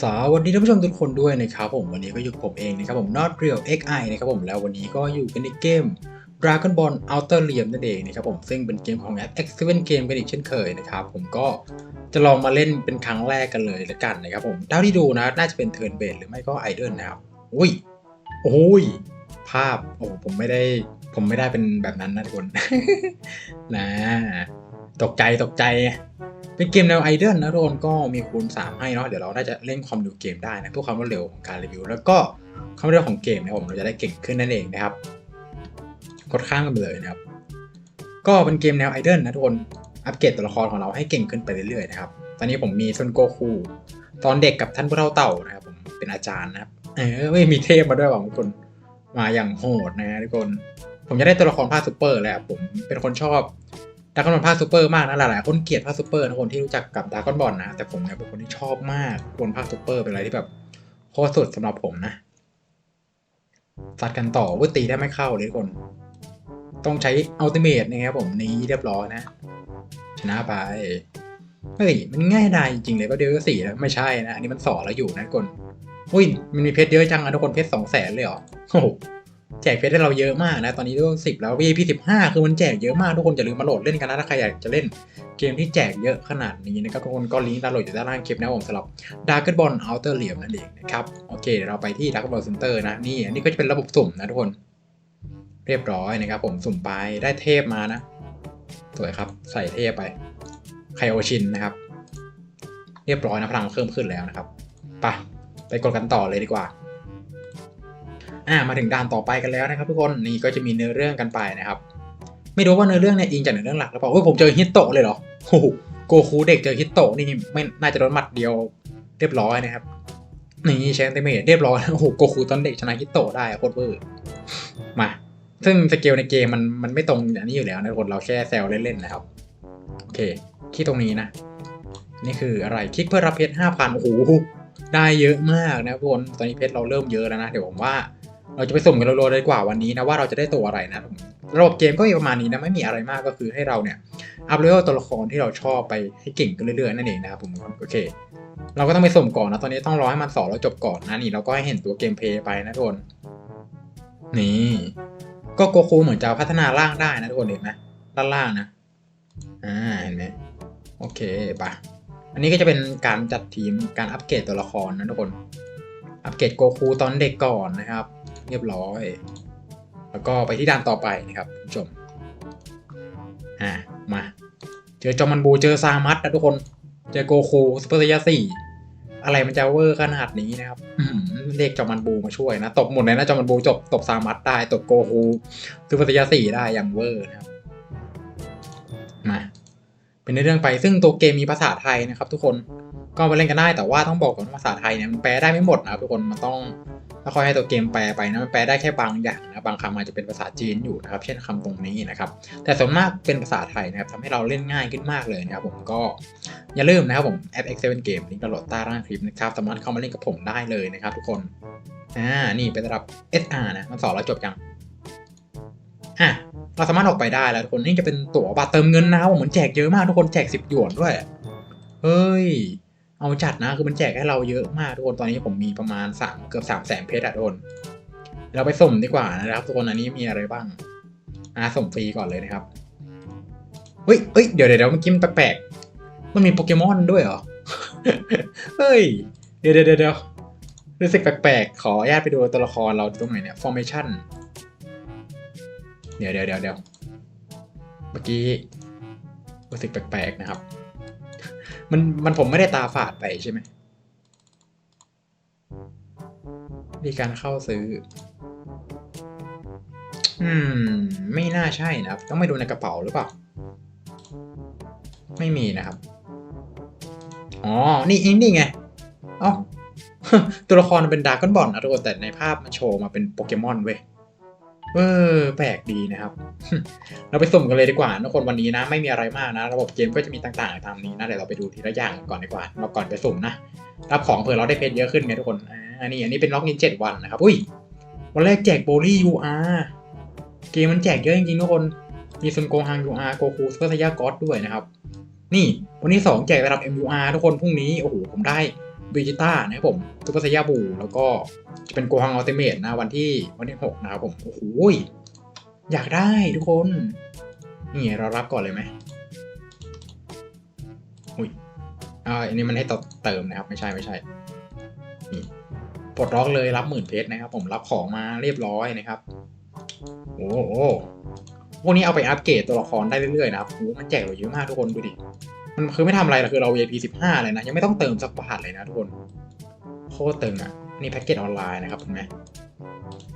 สวัสดีท่านผู้ชมทุกคนด้วยนะครับผมวันนี้ก็อยู่ผมเองนะครับผม Not Real XI นะครับผมแล้ววันนี้ก็อยู่กันในเกม Dragon Ball Outer Realm นั่นเองนะครับผมซึ่งเป็นเกมของแอป X7 Game กันอีกเช่นเคยนะครับผมก็จะลองมาเล่นเป็นครั้งแรกกันเลยละกันนะครับผมเท่าที่ดูนะน่าจะเป็น Turn Based หรือไม่ก็ Idle นะครับอุ้ยโอ้ยภาพโอ้ผมไม่ได้ผมไม่ได้เป็นแบบนั้นนะทุกคนนะ ตกใจตกใจ เป็นเกมแนวไอเดนนะทุกคนก็มีคูณ 3 ให้เนาะเดี๋ยวเราน่าจะเล่นความเร็วเกมได้นะเพื่อความรวดเร็วของการรีวิว แล้วก็ความรวดเร็วของเกมนะผมเราจะได้เก่งขึ้นนั่นเองนะครับกดข้ามกันไปเลยนะครับ ก็เป็นเกมแนวไอเดนนะทุกคนอัปเกรดตัวละครของเราให้เก่งขึ้นไปเรื่อยๆนะครับตอนนี้ผมมีซนโกคูตอนเด็กกับท่านผู้เฒ่าเต่านะครับผมเป็นอาจารย์นะครับเออไม่มีเทพมาด้วยว่ะทุกคนมาอย่างโหดนะทุกคน ผมจะได้ตัวละครภาคซูเปอร์เลยอะผมเป็นคนชอบ ดากอนบอลภาคซูเปอร์มากนะหลายๆคนเกลียดภาคซูเปอร์นะคนที่รู้จักกับดากอนบอลนะ แต่ผมเนี่ยเป็นคนที่ชอบมากคนภาคซูเปอร์เป็นอะไรที่แบบโคตรสุดสำหรับผมนะสัดกันต่อว่าตีได้ไม่เข้าเลยทุกคน ต้องใช้อัลติเมทนะครับผมนี้เรียบร้อยนะ ชนะไปเฮ้ยมันง่ายดายจริงๆเลยก็เดียวก็สี่แล้วไม่ใช่นะ อันนี้มันสอแล้วอยู่นะคนอุ้ยมันมีเพชรเยอะจังอะทุกคนเพชรสองแสนเลยเหรอโอ้ แจกเพชรให้เราเยอะมากนะ ตอนนี้ก็สิบแล้ว VIP สิบห้าคือมันแจกเยอะมากทุกคนอย่าลืมมาโหลดเล่นกันนะถ้าใครอยากจะเล่นเกมที่แจกเยอะขนาดนี้นะครับทุกคนก็ลิงก์ดาวน์โหลดอยู่ด้านล่างคลิปนะผมสำหรับ Dragon Ball Outer Realm นั่นเองนะครับโอเคเดี๋ยวเราไปที่ Dragon Ball Center นะนี่อันนี้ก็จะเป็นระบบสุ่มนะทุกคนเรียบร้อยนะครับผมสุ่มไปได้เทพมานะ สวยครับใส่เทพไปไคโอชินนะครับ เรียบร้อยนะพลังเพิ่มขึ้นแล้วนะครับไปไปกดกันต่อเลยดีกว่า อ่ามาถึงด่านต่อไปกันแล้วนะครับทุกคนนี่ก็จะมีเนื้อเรื่องกันไปนะครับ ไม่รู้ว่าเนื้อเรื่องเนี่ยอิงจากเนื้อเรื่องหลักหรือเปล่าเฮ้ยผมเจอฮิตโตะเลยเหรอโอ้โหโกคูเด็กเจอฮิตโตะนี่ไม่น่าจะโดนหมัดเดียวเรียบร้อยนะครับนี่เชนเตเมทเรียบร้อยโอ้โหโกคูตอนเด็กชนะฮิตโตะได้โคตรเวอร์มาซึ่งสเกลในเกมมันมันไม่ตรงอันนี้อยู่แล้วนะทุกคนเราแค่แซวเล่นๆนะครับโอเคคลิกตรงนี้นะ นี่คืออะไรคลิกเพื่อรับเพชรห้าพันโอ้โหได้เยอะมากนะทุกคนตอนนี้เพชรเราเริ่มเยอะแล้วนะ เดี๋ยวผมว่า เราจะไปสุ่มกันรัวๆเลยดีกว่าวันนี้นะว่าเราจะได้ตัวอะไรนะระบบเกมก็มีประมาณนี้นะไม่มีอะไรมากก็คือให้เราเนี่ยอัพเลเวลตัวละครที่เราชอบไปให้เก่งขึ้นเรื่อยๆนั่นเองนะครับผมโอเค เราก็ต้องไปสุ่มก่อนนะตอนนี้ต้องรอให้มันสอบแล้วจบก่อนนะนี่เราก็ให้เห็นตัวเกมเพลย์ไปนะทุกคนนี่ก็โกคูเหมือนจะพัฒนาร่างได้นะทุกคนเห็นไหมด้านล่างนะอ่าเห็นไหมโอเคปะอันนี้ก็จะเป็นการจัดทีมการอัปเกรดตัวละครนะทุกคน อัปเกรดโกคูตอนเด็กก่อนนะครับ เรียบร้อย แล้วก็ไปที่ด่านต่อไปนะครับคุณผู้ชมอ่ามา เจอจอมันบูเจอซามัสนะทุกคน เจอโกคูซูเปอร์ไซยาสี่อะไรมันจะเวอร์ขนาดนี้นะครับเรียกจอมันบูมาช่วยนะ ตบหมดเลยนะจอมันบูจบตบซามัสได้ ตบโกคูซูเปอร์ไซยาสี่ได้อย่างเวอร์นะครับ มาเป็นในเรื่องไปซึ่งตัวเกมมีภาษาไทยนะครับ ทุกคนก็มาเล่นกันได้แต่ว่าต้องบอกก่อนภาษาไทยเนี่ยมันแปลได้ไม่หมดนะครับทุกคนมันต้อง แล้วค่อยให้ตัวเกมแปลไปนะมันแปลได้แค่บางอย่างนะบางคำอาจจะเป็นภาษาจีนอยู่นะครับ เช่นคำตรงนี้นะครับ แต่ส่วนมากเป็นภาษาไทยนะครับทำให้เราเล่นง่ายขึ้นมากเลยนะครับผมก็อย่าลืมนะครับผมแอป X7 Game ลิงก์ดาวน์โหลดใต้ล่างคลิปนะครับสามารถเข้ามาเล่นกับผมได้เลยนะครับ ทุกคนอ่านี่เป็นระดับ SR นะมันสอนแล้วจบยังอะเราสามารถออกไปได้แล้วทุกคนนี่จะเป็นตั๋วบัตรเติมเงินนะครับผมเหมือนแจกเยอะมากทุกคนแจก 10 หยวนด้วยเฮ้ย เอาจัดนะคือมันแจกให้เราเยอะมากทุกคนตอนนี้ผมมีประมาณ3เกือบ3แสนเพชรอะทุกคนเราไปสุ่มดีกว่านะครับทุกคนอันนี้มีอะไรบ้างอ่าสุ่มฟรีก่อนเลยนะครับเฮ้ยเฮ้ยเดี๋ยวเดี๋ยวเมื่อกี้มันแปลกๆมันมีโปเกมอนด้วยเหรอเฮ้ยเดี๋ยวเดี๋ยวเดี๋ยวรู้สึกแปลกๆขออนุญาตไปดูตัวละครเราตรงไหนเนี่ย formation เดี๋ยวเดี๋ยวเดี๋ยวเดี๋ยวเมื่อกี้รู้สึกแปลกๆนะครับ มันมันผมไม่ได้ตาฝาดไปใช่ไหมมีการเข้าซื้อ อืม ไม่น่าใช่นะครับ ต้องไปดูในกระเป๋าหรือเปล่า ไม่มีนะครับ อ๋อ นี่นี่ไงเอ้าตัวละครมันเป็นดาร์กอนบอลนะทุกคนแต่ในภาพมันโชว์มาเป็นโปเกมอนเว้ย เออแปลกดีนะครับ เราไปสุ่มกันเลยดีกว่าทุกคนวันนี้นะไม่มีอะไรมากนะ ระบบเกมก็จะมีต่างๆตามนี้นะเดี๋ยวเราไปดูทีละอย่างก่อนดีกว่าเราก่อนไปสุ่มนะรับของเผื่อเราได้เพชรเยอะขึ้นไงทุกคนอันนี้อันนี้เป็นล็อกอินเจ็ดวันนะครับอุ้ยวันแรกแจกโบลี่ยูอาร์เกมมันแจกเยอะจริงๆทุกคนมีซุนโกฮังยูอาร์โกคูสเปอร์ซายากอสด้วยนะครับ นี่วันที่สองแจกระดับ MUR ทุกคนพรุ่งนี้โอ้โหผมได้ วิจิต้านะครับผมซูเปอร์ไซยาบู แล้วก็จะเป็นโกฮังอัลติเมทนะวันที่วันที่หกนะครับผม โอ้โหอยากได้ทุกคน นี่เรารับก่อนเลยไหมอุ้ยอ่าอันนี้มันให้ต่อเติมนะครับ ไม่ใช่ไม่ใช่นี่ปลดล็อกเลยรับหมื่นเพชรนะครับ ผมรับของมาเรียบร้อยนะครับ โอ้โหพวกนี้เอาไปอัปเกรดตัวละครได้เรื่อยๆนะครับโอ้มันแจกเราเยอะมากทุกคนดูดิ มันคือไม่ทำอะไรหรอกคือเรา VIP 15 เลยนะ ยังไม่ต้องเติมสักบาทเลยนะทุกคน โคตรตึงอะ นี่แพ็กเกจออนไลน์นะครับเห็นไหม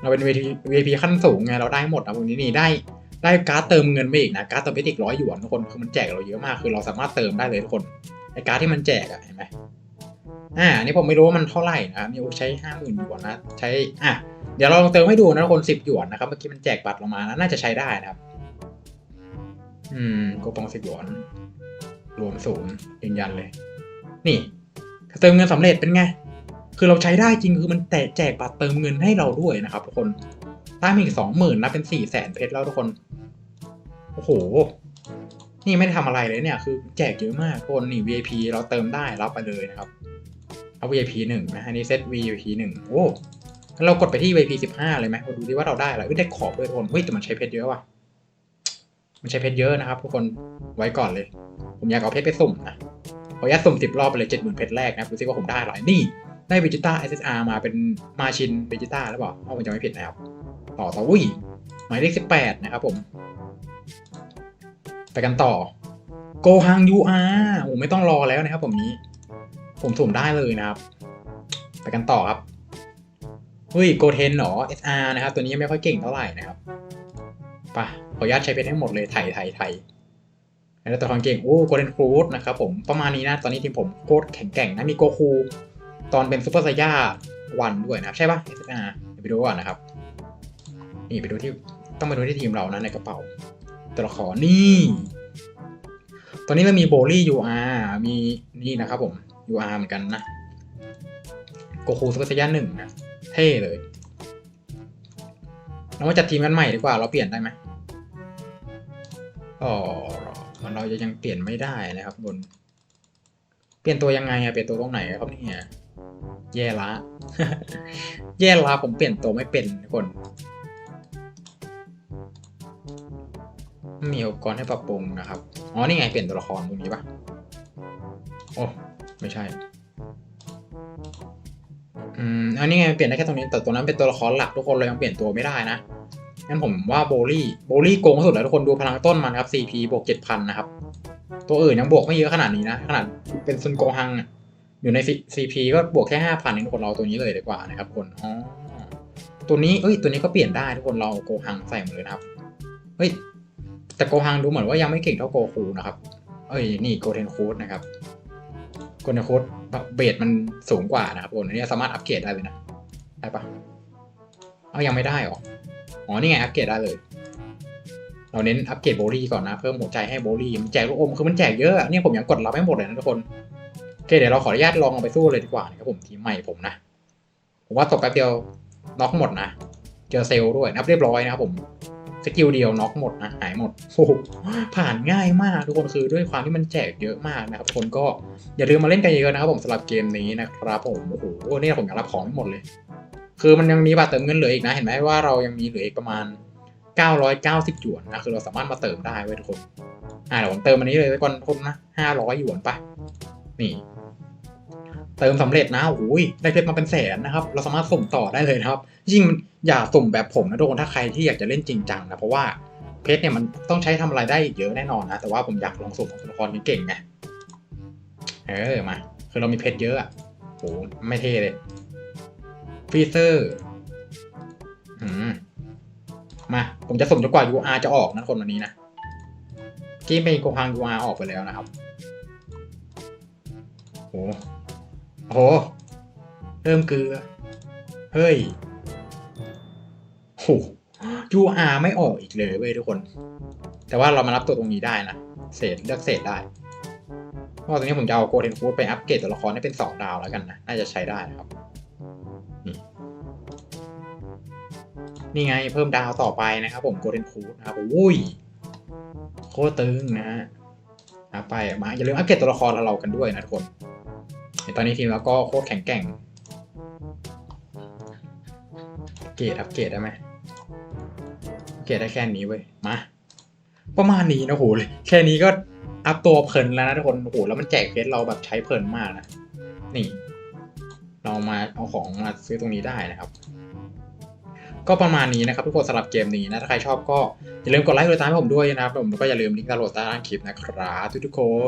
เราเป็น VIP VIP ขั้นสูงไงเราได้หมดนะวกนี้นี่ได้ได้การ์ดเติมเงินไปอีกนะ การ์ดเติมเพชรอีกร้อยหยวนทุกคนคือมันแจกเราเยอะมากคือเราสามารถเติมได้เลยทุกคนไอการ์ดที่มันแจกอะเห็นไหมอ่านี่ผมไม่รู้ว่ามันเท่าไหร่นะครับนี่ใช้ห้าหมื่นหยวนนะใช้อะเดี๋ยวเราลองเติมให้ดูนะทุกคนสิบหยวนนะครับเมื่อกี้มันแจกบัตรเรามานะน่าจะใช้ได้นะครับ อืมโกปองสิบหยวน รวมศูนย์ยืนยันเลย นี่เติมเงินสำเร็จเป็นไง คือเราใช้ได้จริงคือมันแต่แจกบัตรเติมเงินให้เราด้วยนะครับ ทุกคนได้มาอีกสองหมื่นนะเป็นสี่แสนเพชรแล้วทุกคน โอ้โห นี่ไม่ได้ทำอะไรเลยเนี่ย คือแจกเยอะมากคนนี่ VIP เราเติมได้รับไปเลยนะครับ เอา VIP หนึ่งนะอันนี้เซต VIP หนึ่งโอ้เรากดไปที่ VIP สิบห้าเลยไหมมาดูดิว่าเราได้อะไรเอ้ยได้ขอบด้วยทุกคนเฮ้ยแต่มันใช้เพชรเยอะว่ะ มันใช้เพชรเยอะนะครับทุกคนไว้ก่อนเลย ผมอยากเอาเพชรไปสุ่มนะขออนุญาตสุ่มสิบรอบไปเลยเจ็ดหมื่นเพชรแรกนะดูซิว่าผมได้อะไรนี่ ได้เวจิต้า SSR มาเป็นมาชินเวจิต้าหรือเปล่าถ้าผมจำไม่ผิดนะครับ ต่อต่ออุ้ยหมายเลขสิบแปดนะครับผม ไปกันต่อโกฮัง UR โอ้ไม่ต้องรอแล้วนะครับ ผมนี้ ผมสุ่มได้เลยนะครับ ไปกันต่อครับเฮ้ยโกเทนเหรอ SR นะครับ ตัวนี้ยังไม่ค่อยเก่งเท่าไหร่นะครับ ปะขออนุญาตใช้เพชรทั้งหมดเลยไทยไทยไทยแล้วตัวละครเก่ง โอ้โกลเด้นครูดนะครับผม ประมาณนี้นะ ตอนนี้ทีมผมโคตรแข็งแกร่งนะ มีโกคู ตอนเป็นซูเปอร์ไซย่าวันด้วยนะครับ ใช่ปะ SR เดี๋ยวไปดูก่อนนะครับ นี่ไปดูที่ ต้องไปดูที่ทีมเรานะในกระเป๋า ตัวละครนี่ ตอนนี้เรามีโบลี่ UR มีนี่นะครับผม UR เหมือนกันนะ โกคูซูเปอร์ไซย่าหนึ่งนะ เท่เลยเรามาจัดทีมกันใหม่ดีกว่า เราเปลี่ยนได้ไหม อ๋อมันเราจะยังเปลี่ยนไม่ได้นะครับบน เปลี่ยนตัวยังไงอะเปลี่ยนตัวตรงไหนครับเนี่ยแย่ละแย่ละผมเปลี่ยนตัวไม่เป็นทุกคนมีอุปกรณ์ให้ปรับปรุงนะครับ อ๋อ นี่ไงเปลี่ยนตัวละครตรงนี้ปะโอ้ ไม่ใช่ อืม อันนี้ไงเปลี่ยนได้แค่ตรงนี้ แต่ตัวนั้นเป็นตัวละครหลักทุกคนเลยยังเปลี่ยนตัวไม่ได้นะ งั้นผมว่าโบลี่โบลี่โกงสุดแล้วทุกคนดูพลังต้นมันครับ CP บวก7,000 นะครับ ตัวอื่นยังบวกไม่เยอะขนาดนี้นะ ขนาดเป็นซุนโกฮัง อยู่ใน CP ก็บวกแค่ 5,000ทุกคนเราเอตัวนี้เลยดีกว่านะครับคนอ๋อตัวนี้เอ้ยตัวนี้ก็เปลี่ยนได้ทุกคนเราโกฮังใส่หมดเลยนะครับเฮ้ยแต่โกฮังดูเหมือนว่ายังไม่เก่งเท่าโกคูนะครับ เอ้ยนี่โกเทนคูดนะครับโกเทนคูดเบสมันสูงกว่านะครับคนอันนี้สามารถอัปเกรดได้เลยนะได้ปะเอายังไม่ได้หรอ อ๋อ นี่ไง อัปเกรดได้เลย เราเน้นอัปเกรดโบลี่ก่อนนะ เพิ่มหัวใจให้โบลี่มันแจกลูกอม คือมันแจกเยอะอะเนี่ยผมยังกดรับไม่หมดเลยนะทุกคน โอเค เดี๋ยวเราขออนุญาตลองเอาไปสู้เลยดีกว่านะครับผมทีมใหม่ผมนะ ผมว่าตกแป๊บเดียวน็อกหมดนะ เจอเซลล์ด้วยนับเรียบร้อยนะครับผมสกิลเดียวน็อกหมดนะหายหมดโอ้โหผ่านง่ายมากทุกคนคือด้วยความที่มันแจกเยอะมากนะครับคนก็อย่าลืมมาเล่นกันเยอะนะครับผมสำหรับเกมนี้นะครับผมโอ้โหเนี่ยผมอยากรับของไม่หมดเลย คือมันยังมีบัตรเติมเงินเหลืออีกนะ เห็นไหมว่าเรายังมีเหลืออีกประมาณ 990หยวนนะคือเราสามารถมาเติมได้เว้ยทุกคนอ่าเดี๋ยวผมเติมอันนี้เลยก่อนทุกคนนะ500หยวนไปนี่ เติมสำเร็จนะโอ้ยได้เพชรมาเป็นแสนนะครับ เราสามารถสุ่มต่อได้เลยนะครับ ยิ่งมันอย่าสุ่มแบบผมนะทุกคนถ้าใครที่อยากจะเล่นจริงจังนะเพราะว่าเพชรเนี่ยมันต้องใช้ทำอะไรได้เยอะแน่นอนนะ แต่ว่าผมอยากลองสุ่มของตัวละครเก่งไงเออมา คือเรามีเพชรเยอะอะโหไม่เท่เลย ฟีเซอร์มา ผมจะสุ่มจนกว่า UR จะออกนะคนวันนี้นะเกมเป็นโกฮัง UR ออกไปแล้วนะครับโหโห เริ่มเกลือ เฮ้ยโห UR ไม่ออกอีกเลยเว้ยทุกคน แต่ว่าเรามารับตัวตรงนี้ได้นะ เศษเลือกเศษได้เพราะตรงนี้ผมจะเอาโกเด้นฟูดไปอัปเกรดตัวละครให้เป็น 2 ดาวแล้วกันนะ น่าจะใช้ได้นะครับ นี่ไงเพิ่มดาวต่อไปนะครับผมโกลเด้นคูดนะครับอุ้ยโคตรตึงนะฮะไปมาอย่าลืมอัปเกรดตัวละครเรากันด้วยนะทุกคนตอนนี้ทีมเราก็โคตรแข็งแกร่ง เกรดอัปเกรดได้ไหมเกรดได้แค่นี้เว้ยมาประมาณนี้นะโหเลยแค่นี้ก็อัพตัวเพลินแล้วนะทุกคนโอ้โหแล้วมันแจกเพชรเราแบบใช้เพลินมากนะนี่ เรามาเอาของมาซื้อตรงนี้ได้นะครับ ก็ประมาณนี้นะครับทุกคนสำหรับเกมนี้นะถ้าใครชอบก็อย่าลืมกดไลค์กดติดตามให้ผมด้วยนะครับผมแล้วก็อย่าลืมลิงก์ดามโหลดใต้ล่างคลิปนะครับทุกทุกคน